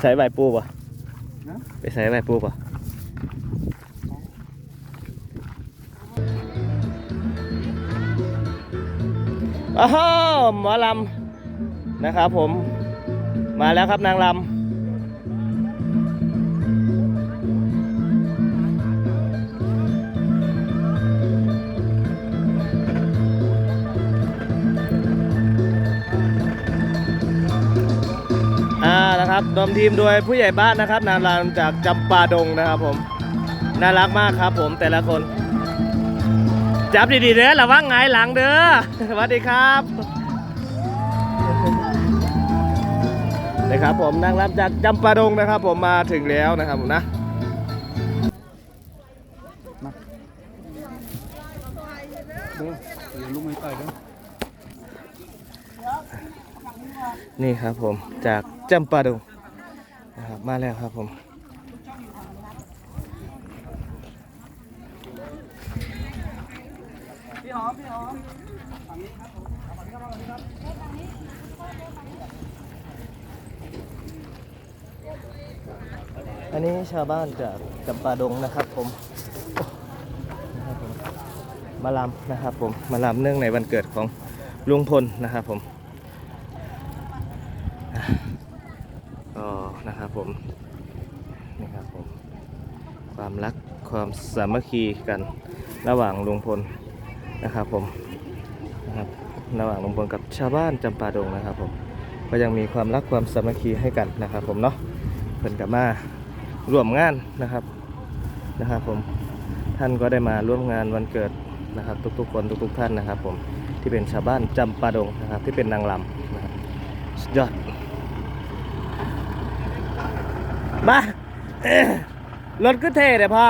ใส่ใบปูป่ะนะไปใส่ใบปูป่ะอ้าวหมอลำนะครับผม มาแล้วครับนางลำ นะครับดมทีมโดยผู้ใหญ่บ้านนะครับ นางลำจากจำปาดงนะครับผม น่ารักมากครับผมแต่ละคน จับดีๆเด้อระวังไงหลังเด้อสวัสดีครับนะครับผมนางรำจากจำปาดงนะครับ ผมมาถึงแล้วนะครับผมนะลุงไม่ต่อยเด้อนี่ครับผมจากจำปาดง นะครับมาแล้วครับผมพี่หอมพี่หอมอันนี้ชาวบ้านจากจำปาดงนะครับผมมาลำนะครับผมมาลำเนื่องในวันเกิดของลุงพลนะครับผม ครับผมนี่ครับผมความรักความสามัคคีกันระหว่างลุงพลนะครับผมนะครับระหว่างลุงพลกับชาวบ้านจำปาดงนะครับผมก็ยังมีความรักความสามัคคีให้กันนะครับ ผมเนาะเพิ่นกับมาร่วมงานนะครับนะครับผมท่านก็ได้มาร่วมงานวันเกิดนะครับ ทุกๆคนทุก ๆ ท่านนะครับ ผมที่เป็นชาวบ้านจำปาดงนะครับ ที่เป็นนางลำนะครับสุดยอด มารถก็เท่เลยพ่อ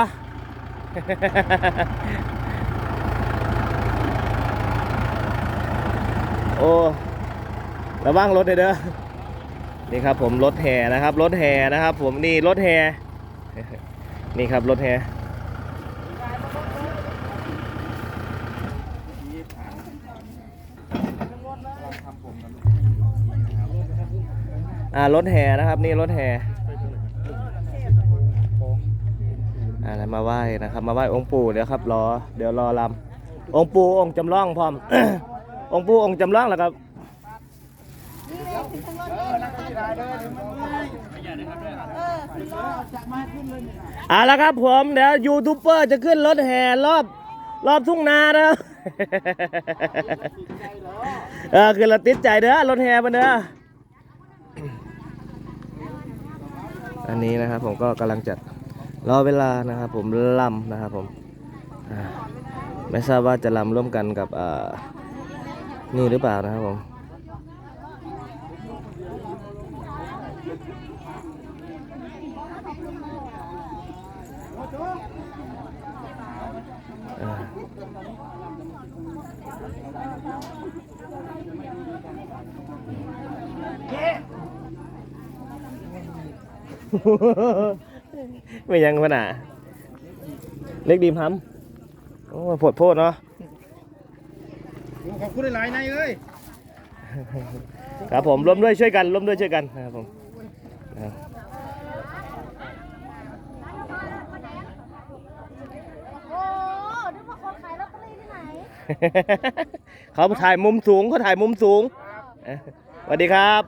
โอ้ระวังรถเด้อนี่ครับผมรถแห่นะครับรถแห่นะครับ ผมนี่รถแห่นี่ครับรถแห่อ่ารถแห่นะครับ นี่รถแห่ อ่าแล้วมาไหว้นะครับมาไหว้องค์ปู่เดี๋ยวครับรอเดี๋ยวรอลำองค์ปู่องค์จำลองพร้อม องค์ปู่องค์จำลองแล้วครับเอาละครับผมเดี๋ยวยูทูบเบอร์จะขึ้นรถแห่รอบรอบทุ่งนานะเออคือเราติดใจเด้อรถแห่มันเด้ออันนี้นะครับผมก็กำลังจัด รอเวลานะครับผมลำนะครับผมไม่ทราบว่าจะลำร่วมกันกับนี่หรือเปล่านะครับผมอ่า ไม่ยังขนาดเล็กดีมฮัมโอ้ปวดโพดเนาะขอบคุณหลายๆนายเอ้ยครับผมร่วมด้วยช่วยกันร่วมด้วยช่วยกันนะครับผมนะครับโอ้นึกว่าคนขายลอตเตอรี่ที่ไหนเขาถ่ายมุมสูงเขาถ่ายมุมสูงเอ้ยสวัสดีครับ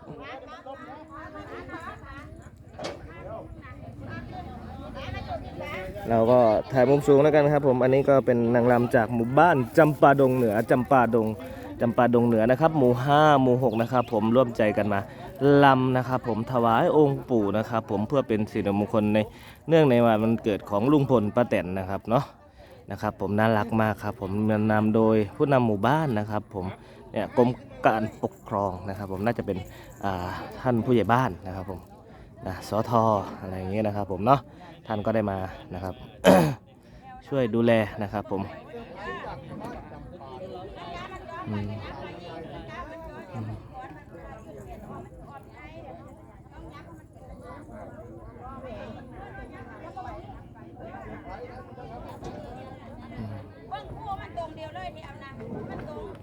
เราก็ถ่ายมุมสูงแล้วกันครับผมอันนี้ก็เป็นนางรำจากหมู่บ้านจำปาดงเหนือจำปาดงจำปาดงเหนือนะครับ หมู่ห้าหมู่หกนะครับผมร่วมใจกันมาลำนะครับผมถวายองค์ปู่นะครับผมเพื่อเป็นสิริมงคลในเนื่องในวันวันเกิดของลุงพลป้าแตนนะครับเนาะนะครับผมน่ารักมากครับผมนำโดยผู้นำหมู่บ้านนะครับผมเนี่ยกรมการปกครองนะครับ ผมน่าจะเป็นท่านผู้ใหญ่บ้านนะครับผมนะสทอะไรอย่างเงี้ยนะครับผมเนาะ ท่านก็ได้มานะครับ ช่วยดูแลนะครับผม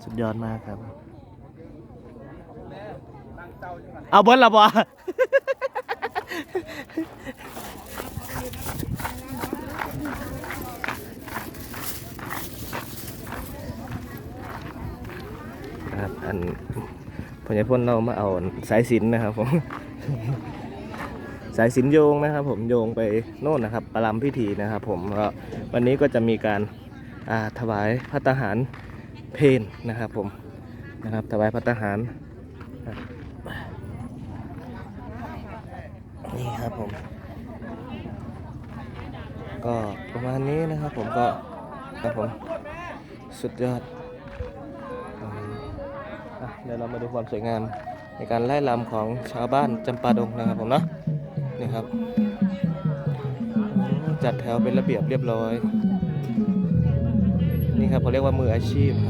สุดยอดมากครับ เอาเบิ้ลละบ่ อันพญพ่นเรามาเอาสายสินนะครับผม สายสินโยงนะครับ ผมโยงไปโน่นนะครับประลำพิธีนะครับผมก็วันนี้ก็จะมีการาถวายพระทหารเพนนะครับผมนะครับถวายพระทหารนี่ครับผม ก็ประมาณนี้นะครับผมก็ครับผมสุดยอด อะเดี๋ยวเรามาดูความสวยงามในการไล่ลำของชาวบ้านจำปาดงนะครับผมเนาะนี่ครับ จัดแถวเป็นระเบียบเรียบร้อย นี่ครับเขาเรียกว่ามืออาชีพค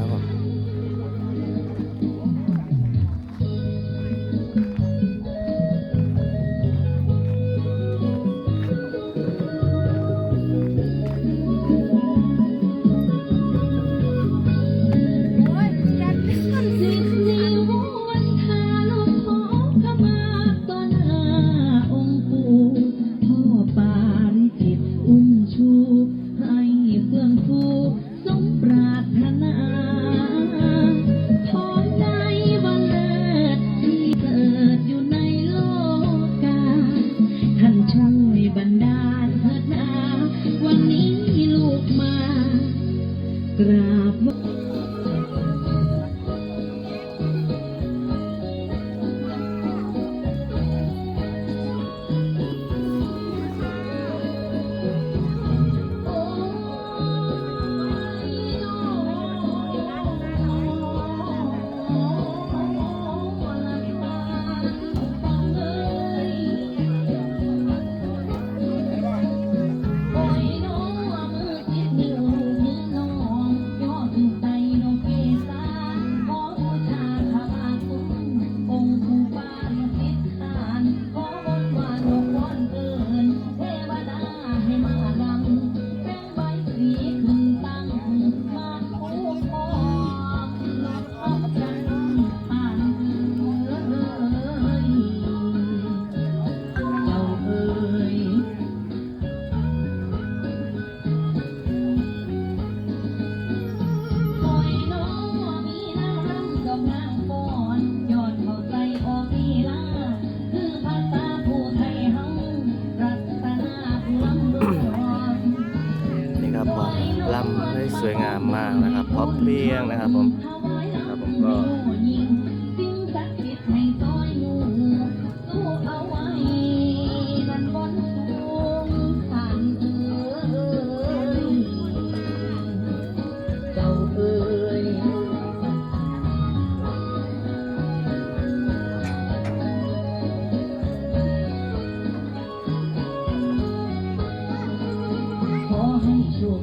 รับ กราบ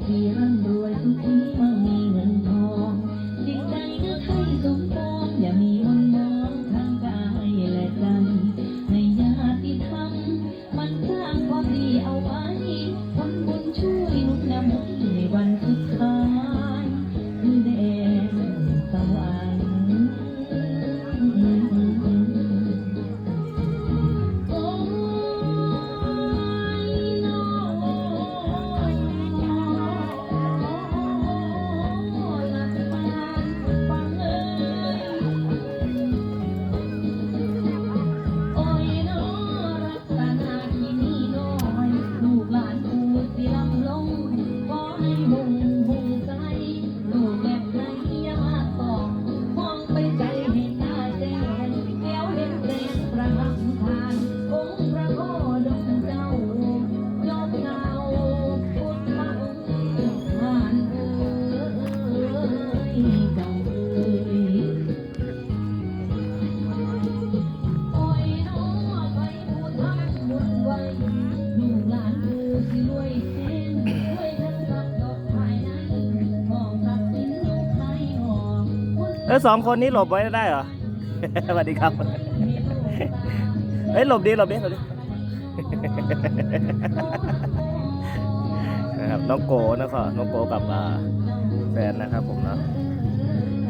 ให้โช เออสองคนนี้หลบไว้ได้เหรอ สวัสดีครับ เฮ้ยหลบดีหลบดีหลบดีนะครับน้องโกนะครับน้องโกกับแฟนนะครับผมเนาะ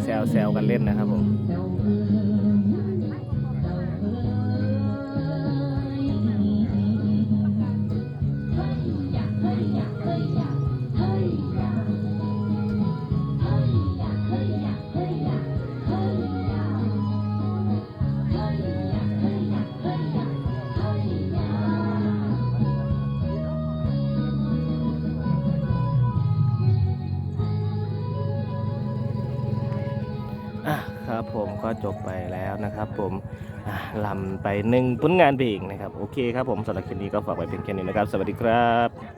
แซวแซวกันเล่นนะครับผม ผมก็จบไปแล้วนะครับผมลำไปหนึ่งผลงานเพลงนะครับ โอเคครับผมสำหรับคลิปนี้ก็ฝากไว้เพียงแค่นี้นะครับ สวัสดีครับ